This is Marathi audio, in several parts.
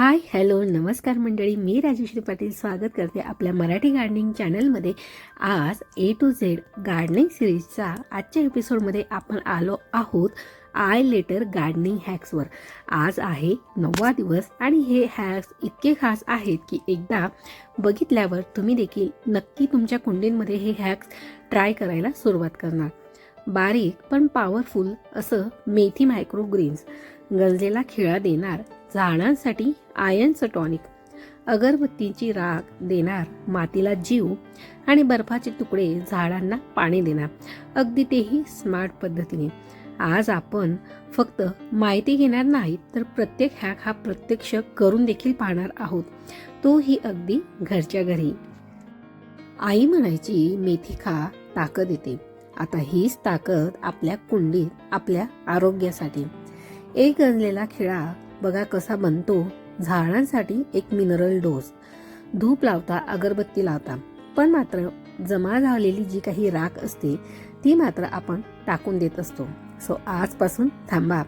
हाय हॅलो नमस्कार मंडळी. मी राजेश्री पाटील स्वागत करते आपल्या मराठी गार्डनिंग चॅनलमध्ये. आज ए टू झेड गार्डनिंग सिरीजचा आजच्या एपिसोडमध्ये आपण आलो आहोत आय लेटर गार्डनिंग हॅक्सवर आज आहे नववा दिवस आणि हे हॅक्स इतके खास आहेत की एकदा बघितल्यावर तुम्ही देखील नक्की तुमच्या कुंडींमध्ये हे हॅक्स ट्राय करायला सुरुवात करणार. बारीक पण पॉवरफुल असं मेथी मायक्रोग्रीन्स गंजलेला खिळा देणार. झाडांसाठी आयनचं टॉनिक अगरबत्तीची राग देणार मातीला जीव आणि बर्फाचे तुकडे झाडांना पाणी देणार. अगदी तेही स्मार्ट पद्धतीने. आज आपण फक्त माहिती घेणार नाहीत तर प्रत्येक हॅक हा प्रत्यक्ष करून देखील पाहणार आहोत. तोही अगदी घरच्या घरी. आई म्हणायची मेथी खा ताकद येते. आता हीच ताकद आपल्या कुंडीत आपल्या आरोग्यासाठी. एक गंजलेला खिळा बघा कसा बनतो. झाडांसाठी एक मिनरल डोस धूप लावता अगरबत्ती लावता. पण मात्र जमा झालेली जी काही राख असते ती मात्र आपण टाकून देत असतो. सो आजपासून थांबा.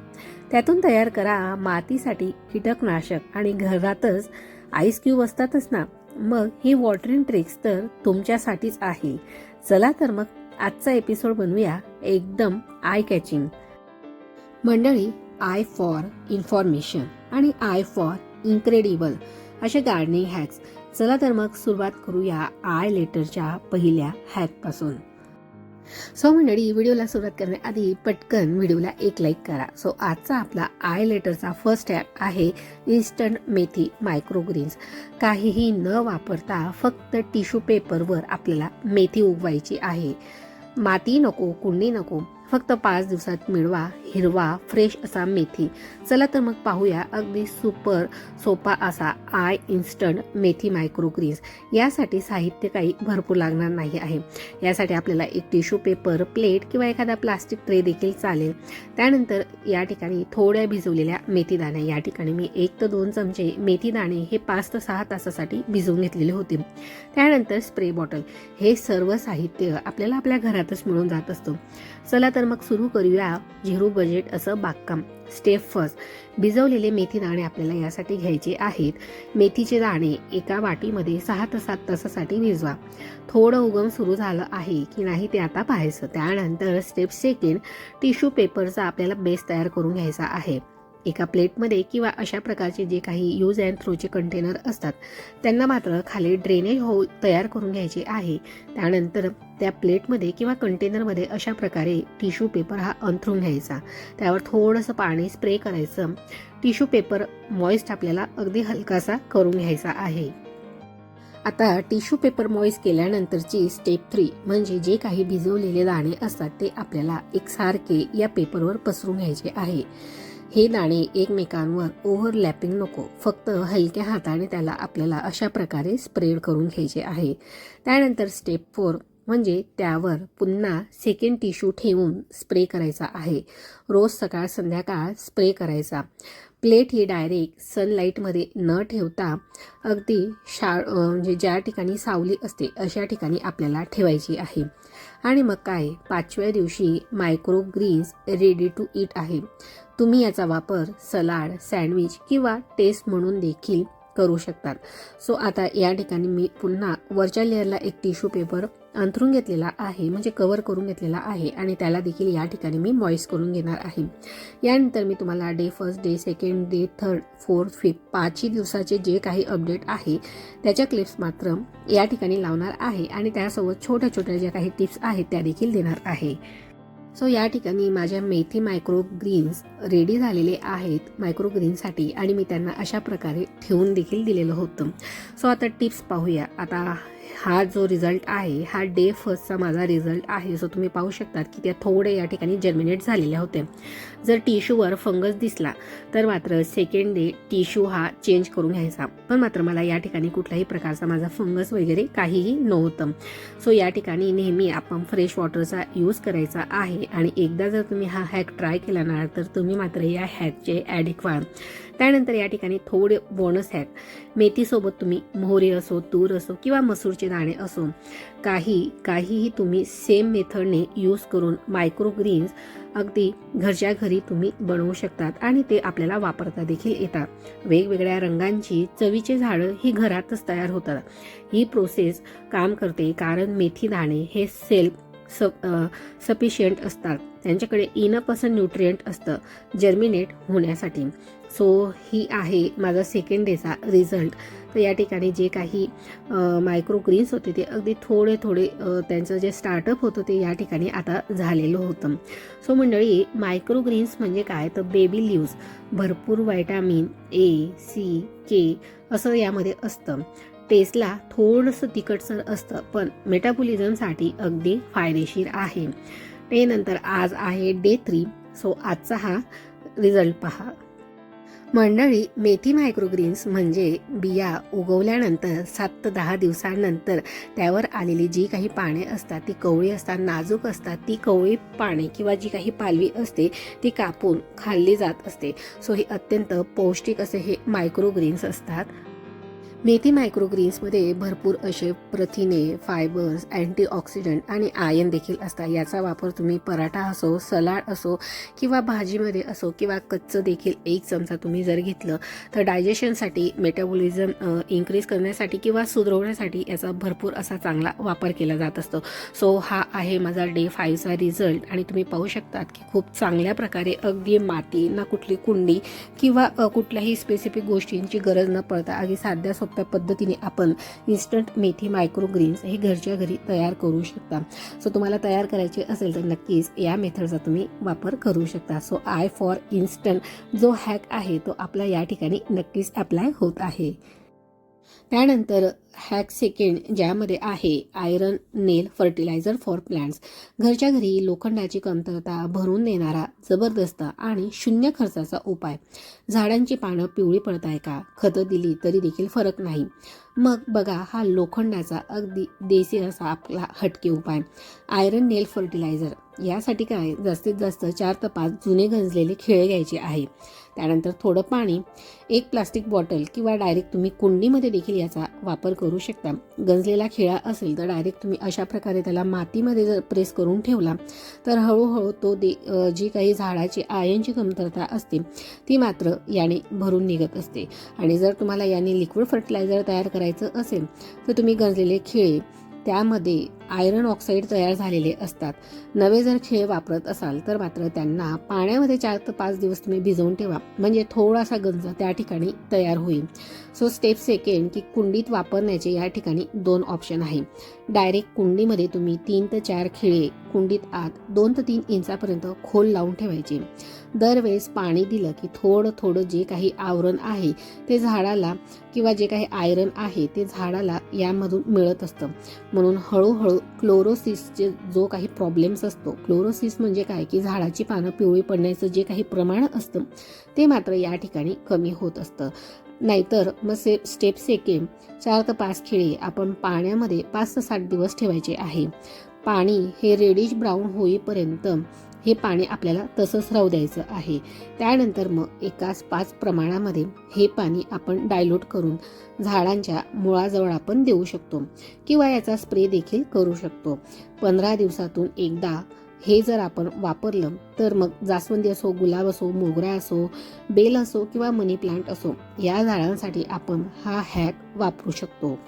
त्यातून तयार करा मातीसाठी कीटकनाशक आणि घरातच आईस क्यूब असतातच ना. मग ही वॉटरिंग ट्रिक्स तर तुमच्यासाठीच आहे. चला तर मग आजचा एपिसोड बनवूया. एकदम आय कॅचिंग मंडळी आय फॉर इन्फॉर्मेशन आणि आय फॉर इन्क्रेडिबल असे गार्डनिंग हॅक्स चला तर मग सुरुवात करूया आय लेटरच्या पहिल्या हॅकपासून सो मंडळी व्हिडिओला सुरुवात करण्याआधी पटकन व्हिडिओला एक लाईक करा. सो आजचा आपला आय लेटरचा फर्स्ट ॲप आहे इन्स्टंट मेथी मायक्रोग्रीन्स काहीही न वापरता फक्त टिश्यू पेपरवर आपल्याला मेथी उगवायची आहे. माती नको कुंडी नको फक्त पाच दिवसात मिळवा हिरवा फ्रेश असा मेथी. चला तर मग पाहूया अगदी सुपर सोपा असा आय इन्स्टंट मेथी मायक्रोग्रीन्स यासाठी साहित्य काही भरपूर लागणार नाही आहे. यासाठी आपल्याला एक टिश्यू पेपर प्लेट किंवा एखादा प्लास्टिक ट्रे देखील चालेल. त्यानंतर या ठिकाणी थोड्या भिजवलेल्या मेथी या ठिकाणी मी एक तर दोन चमचे मेथी दाणे हे पाच ते सहा तासासाठी भिजवून घेतलेले होते. त्यानंतर स्प्रे बॉटल हे सर्व साहित्य आपल्याला आपल्या घरातच मिळून जात असतं. चला तर मग सुरू करूया झिरो बजेट असं बागकाम. स्टेप फर्स्ट भिजवलेले मेथी दाणे आपल्याला यासाठी घ्यायचे आहेत. मेथीचे दाणे एका वाटीमध्ये सहा ते सात तासासाठी भिजवा. थोडं उगम सुरू झालं आहे की नाही ते आता पाहायचं. त्यानंतर स्टेप सेकंड टिश्यू पेपरचा आपल्याला बेस तयार करून घ्यायचा आहे. एका प्लेटमध्ये किंवा अशा प्रकारचे जे काही यूज अँड थ्रोचे कंटेनर असतात त्यांना मात्र खाली ड्रेनेज हो तयार करून घ्यायचे आहे. त्यानंतर त्या प्लेटमध्ये किंवा कंटेनरमध्ये अशा प्रकारे टिश्यू पेपर हा अंथरून घ्यायचा. त्यावर थोडंसं पाणी स्प्रे करायचं. टिश्यू पेपर मॉइस्ट आपल्याला अगदी हलकासा करून घ्यायचा आहे. आता टिश्यू पेपर मॉइस केल्यानंतरची स्टेप थ्री म्हणजे जे काही भिजवलेले दाणे असतात ते आपल्याला एकसारखे या पेपरवर पसरून घ्यायचे आहे. हे दाणे एकमेकांवर ओव्हरलॅपिंग नको. फक्त हलक्या हाताने त्याला आपल्याला अशा प्रकारे स्प्रेड करून घ्यायचे आहे. त्यानंतर स्टेप फोर म्हणजे त्यावर पुन्हा सेकंड टिश्यू ठेवून स्प्रे करायचा आहे. रोज सकाळ संध्याकाळ स्प्रे करायचा. प्लेट ही डायरेक्ट सनलाईटमध्ये न ठेवता अगदी शा म्हणजे ज्या ठिकाणी सावली असते अशा ठिकाणी आपल्याला ठेवायची आहे. आणि मग काय? पाचव्या दिवशी micro greens ready to eat आहे. तुम्ही याचा वापर सलाड सँडविच किंवा टेस्ट म्हणून देखील करू शकतात. सो आता या ठिकाणी मी पुन्हा वरच्या लेअरला एक टिश्यू पेपर अंथरून घेतलेला आहे म्हणजे कवर करून घेतलेला आहे आणि त्याला देखील या ठिकाणी मी मॉईस करून घेणार आहे. यानंतर मी तुम्हाला day first day second day third fourth fifth पाचही दिवसाचे जे काही अपडेट आहे त्याच्या क्लिप्स मात्र या ठिकाणी लावणार आहे आणि त्यासोबत छोट्या छोट्या ज्या काही टिप्स आहेत त्या देखील देणार आहे. सो या ठिकाणी माझ्या मेथी मायक्रो ग्रीन्स रेडी झालेले आहेत मायक्रो ग्रीनसाठी आणि मी त्यांना अशा प्रकारे ठेवून देखील दिलेलं होतं. सो आता टिप्स पाहूया. आता हा जो रिझल्ट आहे हा डे फर्स्टचा माझा रिझल्ट आहे. सो तुम्ही पाहू शकतात की त्या थोडे या ठिकाणी जर्मिनेट झालेल्या होत्या जर टिश्यूवर फंगस दिसला तर मात्र सेकंड डे टिश्यू हा चेंज करून घ्यायचा. पण मात्र मला या ठिकाणी कुठल्याही प्रकारचा माझा फंगस वगैरे काहीही नव्हतं. सो या ठिकाणी नेहमी आपण फ्रेश वॉटरचा यूज करायचा आहे. आणि एकदा जर तुम्ही हा हॅक ट्राय केला ना तर तुम्ही मात्र या हॅकचे ॲडिक व्हाल त्यानंतर या ठिकाणी थोडे बोनस हॅक मेथीसोबत तुम्ही मोहरी असो तूर असो किंवा मसूरचे दाणे असून काही काहीही तुम्ही सेम मेथडने यूज करून मायक्रोग्रीन्स अगदी घरच्या घरी तुम्ही बनवू शकतात आणि ते आपल्याला वापरता देखील येतात. वेगवेगळ्या रंगांची चवीचे झाडं ही घरातच तयार होतात. ही प्रोसेस काम करते कारण मेथी दाणे हे सेल्फ स सफिशियंट असतात. त्यांच्याकडे इनप असं न्यूट्रियंट असतं जर्मिनेट होण्यासाठी. सो ही आहे माझा सेकंड डेचा रिझल्ट तर या ठिकाणी जे काही मायक्रो ग्रीन्स होते ते अगदी थोडे थोडे त्यांचं जे स्टार्टअप होतं ते या ठिकाणी आता झालेलं होतं. सो मंडळी मायक्रो ग्रीन्स म्हणजे काय? तर बेबी लिव्ज भरपूर व्हायटामिन ए सी के असं यामध्ये असतं. टेस्टला थोडंसं तिखटसर असतं पण मेटाबॉलिझमसाठी अगदी फायदेशीर आहे. ते नंतर आज आहे डे थ्री सो आजचा हा रिझल्ट पहा. मंडळी मेथी मायक्रोग्रीन्स म्हणजे बिया उगवल्यानंतर सात ते दहा दिवसांनंतर त्यावर आलेली जी काही पाने असतात ती कवळी असतात नाजूक असतात ती कवळी पाने किंवा जी काही पालवी असते ती कापून खाल्ली जात असते. सो हे अत्यंत पौष्टिक असे हे मायक्रोग्रीन्स असतात. मेथी मायक्रोग्रीन्समध्ये भरपूर असे प्रथिने फायबर्स अँटीऑक्सिडंट आणि आयन देखील असतात. याचा वापर तुम्ही पराठा असो सलाड असो किंवा भाजीमध्ये असो किंवा कच्चं देखील एक चमचा तुम्ही जर घेतलं तर डायजेशनसाठी मेटाबॉलिझम इन्क्रीज करण्यासाठी किंवा सुधरवण्यासाठी याचा भरपूर असा चांगला वापर केला जात असतो. सो हा आहे माझा डे फाईव्हचा रिझल्ट आणि तुम्ही पाहू शकतात की खूप चांगल्या प्रकारे अगदी माती ना कुठली कुंडी किंवा कुठल्याही स्पेसिफिक गोष्टींची गरज न पडता अगदी साध्या सोप्या पद्धतीने आपण इन्स्टंट मेथी मायक्रोग्रीन्स हे घरच्या घरी तयार करू शकता. सो तुम्हाला तयार करायचे असेल तर नक्कीच या मेथडचा तुम्ही वापर करू शकता. सो आय फॉर इन्स्टंट जो हॅक आहे तो आपला या ठिकाणी नक्कीच अप्लाय होत आहे. त्यानंतर हॅक सेकंड ज्यामध्ये आहे iron nail fertiliser for plants. घरच्या घरी लोखंडाची कमतरता भरून देणारा जबरदस्त आणि शून्य खर्चाचा उपाय. झाडांची पानं पिवळी पडत आहे का? खतं दिली तरी देखील फरक नाही. मग बघा हा लोखंडाचा अगदी देसी असा आपला हटके उपाय. Iron nail fertiliser. यासाठी काय? जास्तीत जास्त चार ते पाच जुने गंजलेले खेळ घ्यायचे आहे. त्यानंतर थोडं पाणी एक प्लास्टिक बॉटल किंवा डायरेक्ट तुम्ही कुंडीमध्ये देखील याचा वापर करू शकता. गंजलेला खिळा असेल तर डायरेक्ट तुम्ही अशा प्रकारे त्याला मातीमध्ये जर प्रेस करून ठेवला तर हळूहळू तो दे जी काही झाडाची आयनची कमतरता असते ती मात्र याने भरून निघत असते. आणि जर तुम्हाला याने लिक्विड फर्टिलायझर तयार करायचं असेल तर तुम्ही गंजलेले खिळे त्यामध्ये आयरन ऑक्साईड तयार झालेले असतात. नवे जर खेळ वापरत असाल तर मात्र त्यांना पाण्यामध्ये चार ते पाच दिवस तुम्ही भिजवून ठेवा. म्हणजे थोडासा गंज त्या ठिकाणी तयार होईल. सो स्टेप सेकंड की कुंडीत वापरण्याचे या ठिकाणी दोन ऑप्शन आहे. डायरेक्ट कुंडीमध्ये तुम्ही तीन ते चार खिळे कुंडीत आत दोन ते तीन इंचापर्यंत खोल लावून ठेवायचे. दरवेळेस पाणी दिलं की थोडं थोडं जे काही आवरण आहे ते झाडाला किंवा जे काही आयरन आहे ते झाडाला यामधून मिळत असतं. म्हणून हळूहळू क्लोरोसिसचे जो काही प्रॉब्लेम्स असतो क्लोरोसिस म्हणजे काय? की झाडाची पानं पिवळी पडण्याचं जे काही प्रमाण असतं ते मात्र या ठिकाणी कमी होत असतं. नाहीतर मग से स्टेप सेकेम चार ते पाच खिळे आपण पाण्यामध्ये पाच ते सात दिवस ठेवायचे आहे. पाणी हे रेडिश ब्राऊन होईपर्यंत हे पाणी आपल्याला तसंच राहू द्यायचं आहे. त्यानंतर मग एकाच पाच प्रमाणामध्ये हे पाणी आपण डायल्यूट करून झाडांच्या मुळाजवळ आपण देऊ शकतो किंवा याचा स्प्रे देखील करू शकतो. पंधरा दिवसातून एकदा हे जर आपण वापरलं तर मग जास्वंदी असो गुलाब असो मोगरा असो बेल असो किंवा मनी प्लांट असो या झाडांसाठी आपण हा हॅक वापरू शकतो.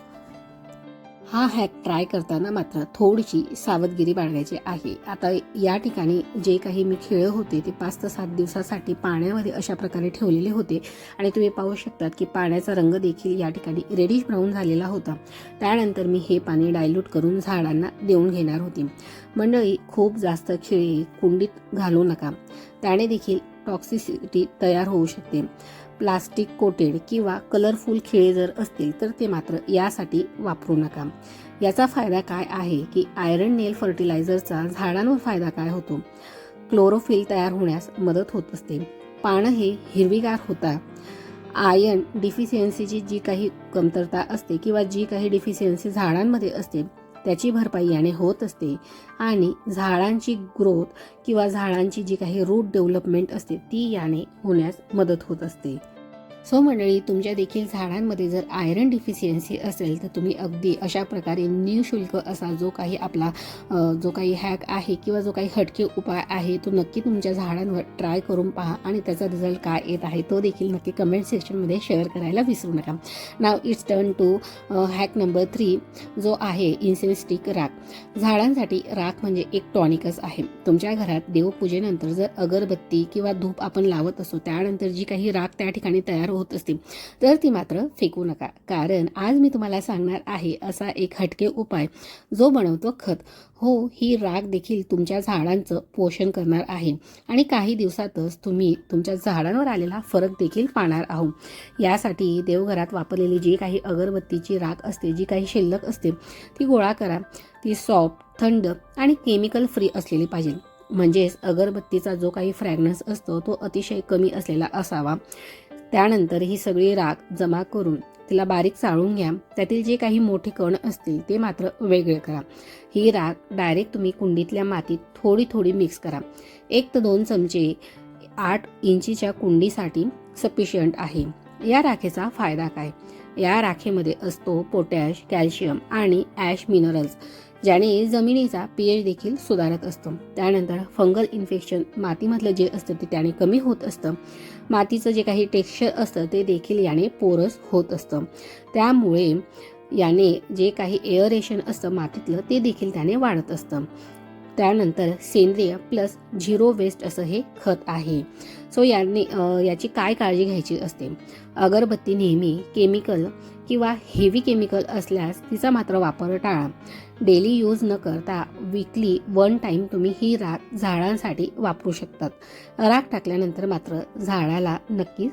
हा हॅक ट्राय करताना मात्र थोडीशी सावधगिरी बाळगायची आहे. आता या ठिकाणी जे काही मी खेळ होते ते पाच ते सात दिवसासाठी पाण्यामध्ये अशा प्रकारे ठेवलेले होते. आणि तुम्ही पाहू शकतात की पाण्याचा रंग देखील या ठिकाणी रेडिश ब्राऊन झालेला होता. त्यानंतर मी हे पाणी डायल्यूट करून झाडांना देऊन घेणार होते. मंडळी खूप जास्त खिळे कुंडीत घालू नका. त्याने देखील टॉक्सिसिटी तयार होऊ शकते. प्लास्टिक कोटेड किंवा कलरफुल खिळे जर असतील तर ते मात्र यासाठी वापरू नका. याचा फायदा काय आहे की आयरन नेल फर्टिलायझरचा झाडांवर फायदा काय होतो? क्लोरोफिल तयार होण्यास मदत होत असते. पानं हे हिरवीगार होतात. आयर्न डिफिशियन्सीची जी काही कमतरता असते किंवा जी काही डिफिशियन्सी झाडांमध्ये असते त्याची भरपाई याने होत असते. आणि झाडांची ग्रोथ किंवा झाडांची जी काही रूट डेव्हलपमेंट असते ती याने होण्यास मदत होत असते. सो मंडळी तुमच्या देखील झाडांमध्ये जर आयरन डिफिशियन्सी असेल तर तुम्ही अगदी अशा प्रकारे निशुल्क असा जो काही आपला जो काही हॅक आहे किंवा जो काही हटके उपाय आहे तो नक्की तुमच्या झाडांवर ट्राय करून पहा आणि त्याचा रिझल्ट काय येत आहे तो देखील नक्की कमेंट सेक्शनमध्ये शेअर करायला विसरू नका. नाव it's turn to hack number three जो आहे इन्सेन्स्टिक राख. झाडांसाठी राख म्हणजे एक टॉनिकच आहे. तुमच्या घरात देवपूजेनंतर जर अगरबत्ती किंवा धूप आपण लावत असो त्यानंतर जी काही राख त्या ठिकाणी तयार होत असते तर ती मात्र फेकू नका. कारण आज मी तुम्हाला सांगणार आहे असा एक हटके उपाय जो बनवतो खत. हो ही राग देखील तुमच्या झाडांचं पोषण करणार आहे. आणि काही दिवसातच तुम्ही तुमच्या झाडांवर आलेला फरक देखील पाहणार आहोत. यासाठी देवघरात वापरलेली जी काही अगरबत्तीची राख असते जी काही शिल्लक असते ती गोळा करा. ती सॉफ्ट थंड आणि केमिकल फ्री असलेली पाहिजे. म्हणजेच अगरबत्तीचा जो काही फ्रॅग्रन्स असतो तो अतिशय कमी असलेला असावा. त्यानंतर ही सगळी राख जमा करून तिला बारीक चाळून घ्या. त्यातील जे काही मोठे कण असतील ते मात्र वेगळे करा. ही राख डायरेक्ट तुम्ही कुंडीतल्या मातीत थोडी थोडी मिक्स करा. एक ते दोन चमचे आठ इंचीच्या कुंडीसाठी सफिशियंट आहे. या राखेचा फायदा काय? या राखेमध्ये असतो पोटॅश कॅल्शियम आणि ॲश मिनरल्स ज्याने जमिनीचा पीएच देखील सुधारत असतो. त्यानंतर फंगल इन्फेक्शन मातीमधलं जे असतं ते त्याने कमी होत असतं. मातीचं जे काही टेक्स्चर असतं ते देखील याने पोरस होत असतं. त्यामुळे याने जे काही एअरेशन असतं मातीतलं ते देखील त्याने वाढत असतं. त्यानंतर सेंद्रिय प्लस झिरो वेस्ट असं हे खत आहे. सो याने याची काय काळजी घ्यायची असते? अगरबत्ती नेहमी केमिकल किंवा हेवी केमिकल असल्यास तिचा मात्र वापर टाळा. डेली यूज न करता वीकली वन टाईम तुम्ही ही राख झाडांसाठी वापरू शकतात. राख टाकल्यानंतर मात्र झाडाला नक्कीच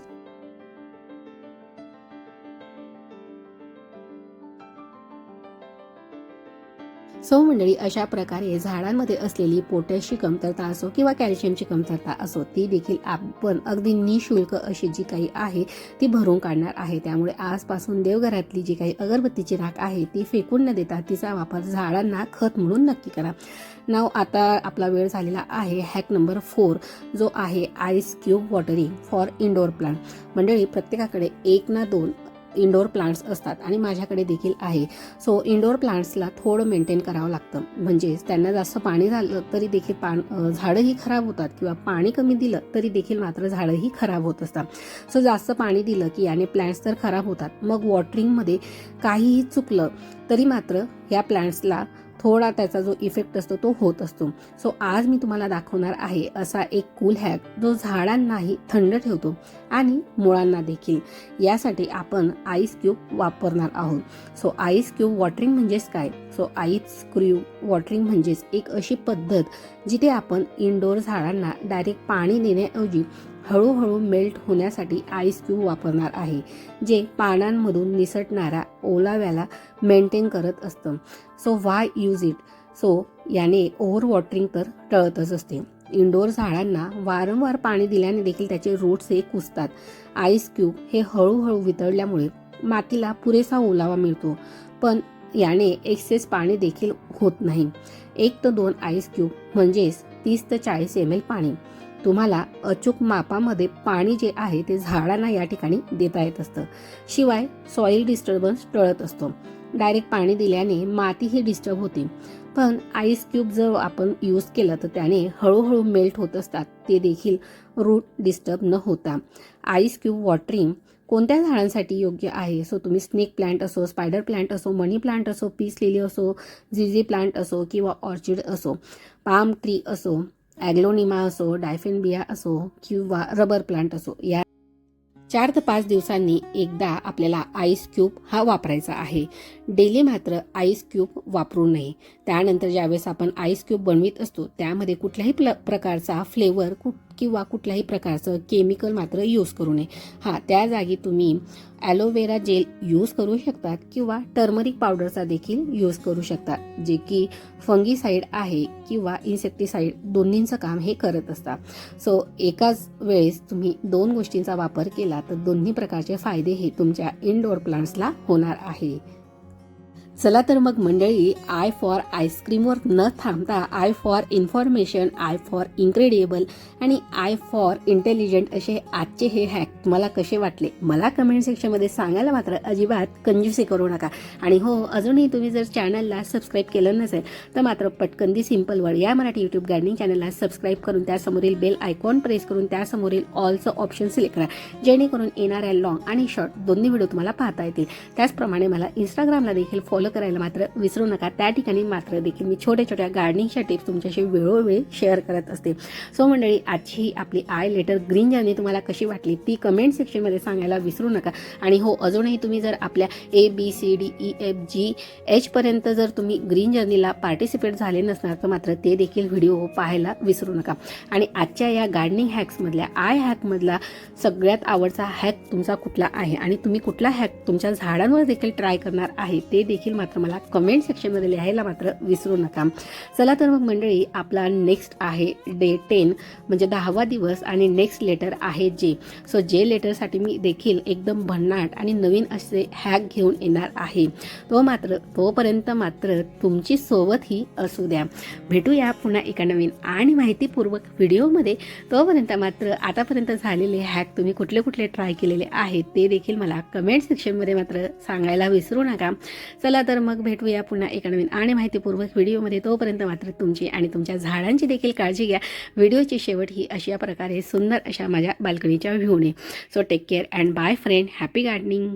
सो मंडळी अशा प्रकारे झाडांमध्ये असलेली पोटॅशची कमतरता असो किंवा कॅल्शियमची कमतरता असो ती देखील आपण अगदी निशुल्क अशी जी काही आहे ती भरून काढणार आहे. त्यामुळे आजपासून देवघरातली जी काही अगरबत्तीची राख आहे ती फेकून न देता तिचा वापर झाडांना खत म्हणून नक्की करा. नाव आता आपला वेळ झालेला आहे हॅक नंबर फोर जो आहे ice cube watering for indoor plant. मंडळी प्रत्येकाकडे एक ना दोन इंडोर प्लांट्स असतात आणि माझ्याकडे देखील आहे. सो इंडोर प्लांट्सला थोडं मेंटेन करावं लागतं. म्हणजेच त्यांना जास्त पाणी झालं तरी देखील पान झाडंही खराब होतात किंवा पाणी कमी दिलं तरी देखील मात्र झाडंही खराब होत असतात. सो जास्त पाणी दिलं की याने प्लांट्स तर खराब होतात. मग वॉटरिंगमध्ये काहीही चुकलं तरी मात्र या प्लांट्सला थोडा त्याचा जो इफेक्ट असतो तो होत असतो. सो आज मी तुम्हाला दाखवणार आहे असा एक कूल हॅक जो झाडांनाही थंड ठेवतो. आणि मुळांना देखील. यासाठी आपण आईस क्यूब वापरणार आहोत. सो आईस क्यूब वॉटरिंग म्हणजेच काय? सो आईस क्यूब वॉटरिंग म्हणजेच एक अशी पद्धत जिथे आपण इनडोअर झाडांना डायरेक्ट पाणी देण्याऐवजी हळूहळू मेल्ट होण्यासाठी आईस क्यूब वापरणार आहे जे पानांमधून निसटणाऱ्या ओलाव्याला मेंटेन करत असतं. So why use it so याने ओव्हर वॉटरिंग तर टळतच असते. इंडोर झाडांना वारंवार पाणी दिल्याने देखील त्याचे रूट्स हे कुसतात आईस क्यूब हे हळूहळू वितळल्यामुळे मातीला पुरेसा ओलावा मिळतो. पण याने एक्सेस पाणी देखील होत नाही. एक तर दोन आईस क्यूब म्हणजेच तीस ते चाळीस एम एल पाणी. तुम्हाला अचूक मापामध्ये पाणी जे आहे ते झाडांना या ठिकाणी देता येत असतं. शिवाय सॉइल डिस्टर्बन्स टळत असतो. डायरेक्ट पाणी दिल्याने माती ही डिस्टर्ब होते. पण आईस क्यूब जर आपण यूज केलं तर त्याने हळूहळू मेल्ट होत असतात. ते देखील रूट डिस्टर्ब न होता. आईस क्यूब वॉटरिंग कोणत्या झाडांसाठी योग्य आहे? सो तुम्ही स्नेक प्लांट असो स्पायडर प्लांट असो मनी प्लांट असो पीस लिली असो झिझी प्लांट असो किंवा ऑर्चिड असो पाम ट्री असो ॲग्लोनिमा असो डायफेनबिया असो किंवा रबर प्लांट असो या चार ते पाच दिवसांनी एकदा आपल्याला आईस क्यूब हा वापरायचा आहे. डेली मात्र आईस क्यूब वापरू नये. त्यानंतर ज्यावेळेस आपण आईस क्यूब बनवित असतो त्यामध्ये कुठल्याही प्ल प्रकारचा फ्लेवर कुठ किंवा कुठल्याही प्रकारचं केमिकल मात्र यूज करू नये. हां त्या जागी तुम्ही ॲलोवेरा जेल यूज करू शकतात किंवा टर्मरिक पावडरचा देखील यूज करू शकतात जे की फंगीसाईड आहे किंवा इन्सेक्टिसाईड दोन्हींचं काम हे करत असतात. सो एकाच वेळेस तुम्ही दोन गोष्टींचा वापर केला तर दोन्ही प्रकारचे फायदे हे तुमच्या इनडोअर प्लांट्सला होणार आहे. चला तर मग मंडळी आय फॉर आईस्क्रीमवर न थांबता I for information I for incredible आणि आय फॉर इंटेलिजंट असे आजचे हे हॅक तुम्हाला कसे वाटले? मला कमेंट सेक्शनमध्ये सांगायला मात्र अजिबात कंजूसी करू नका. आणि हो अजूनही तुम्ही जर चॅनलला सबस्क्राईब केलं नसेल तर मात्र पटकंदी सिंपल वर्ड या मराठी यूट्यूब गार्डनिंग चॅनलला सबस्क्राईब करून त्यासमोरील बेल आयकॉन प्रेस करून त्यासमोरील ऑलचं ऑप्शन सिलेक्ट करा. जेणेकरून येणाऱ्या लॉंग आणि शॉर्ट दोन्ही व्हिडिओ तुम्हाला पाहता येतील. त्याचप्रमाणे मला इंस्टाग्रामला देखील फॉलो करायला मात्र विसरू नका. त्या ठिकाणी मात्र देखील मी छोट्या छोट्या गार्डनिंगच्या टिप्स तुमच्याशी वेळोवेळी शेअर करत असते. सो मंडळी आजची आपली आय लेटर ग्रीन जर्नी तुम्हाला कशी वाटली ती कमेंट सेक्शनमध्ये सांगायला विसरू नका. आणि हो अजूनही तुम्ही जर आपल्या A B C D E e, F G एचपर्यंत जर तुम्ही ग्रीन जर्नीला पार्टिसिपेट झाले नसणार तर मात्र ते देखील व्हिडिओ पाहायला विसरू नका. आणि आजच्या या गार्डनिंग हॅक्समधल्या आय हॅकमधला सगळ्यात आवडता हॅक तुमचा कुठला आहे? आणि तुम्ही कुठला हॅक तुमच्या झाडांवर देखील ट्राय करणार आहे ते देखील मात्र मला कमेंट सेक्शनमध्ये लिहायला मात्र विसरू नका. चला तर मग मंडळी आपला नेक्स्ट आहे डे टेन म्हणजे दहावा दिवस आणि नेक्स्ट लेटर आहे जे सो जे लेटरसाठी मी देखील एकदम भन्नाट आणि नवीन असे हॅक घेऊन येणार आहे. तो मात्र तोपर्यंत मात्र तुमची सोबत ही असू द्या. भेटूया पुन्हा एका नवीन आणि माहितीपूर्वक व्हिडिओमध्ये. तोपर्यंत मात्र आतापर्यंत झालेले हॅक तुम्ही कुठले कुठले ट्राय केलेले आहेत ते देखील मला कमेंट सेक्शनमध्ये मात्र सांगायला विसरू नका. चला चला तर मग भेटूया पुन्हा एका नवीन आणि माहितीपूर्वक व्हिडिओमध्ये. तोपर्यंत मात्र तुमची आणि तुमच्या झाडांची देखील काळजी घ्या. व्हिडिओची शेवट ही अशा प्रकारे सुंदर अशा माझ्या बाल्कनीच्या व्ह्यूने. So take care and bye friend happy gardening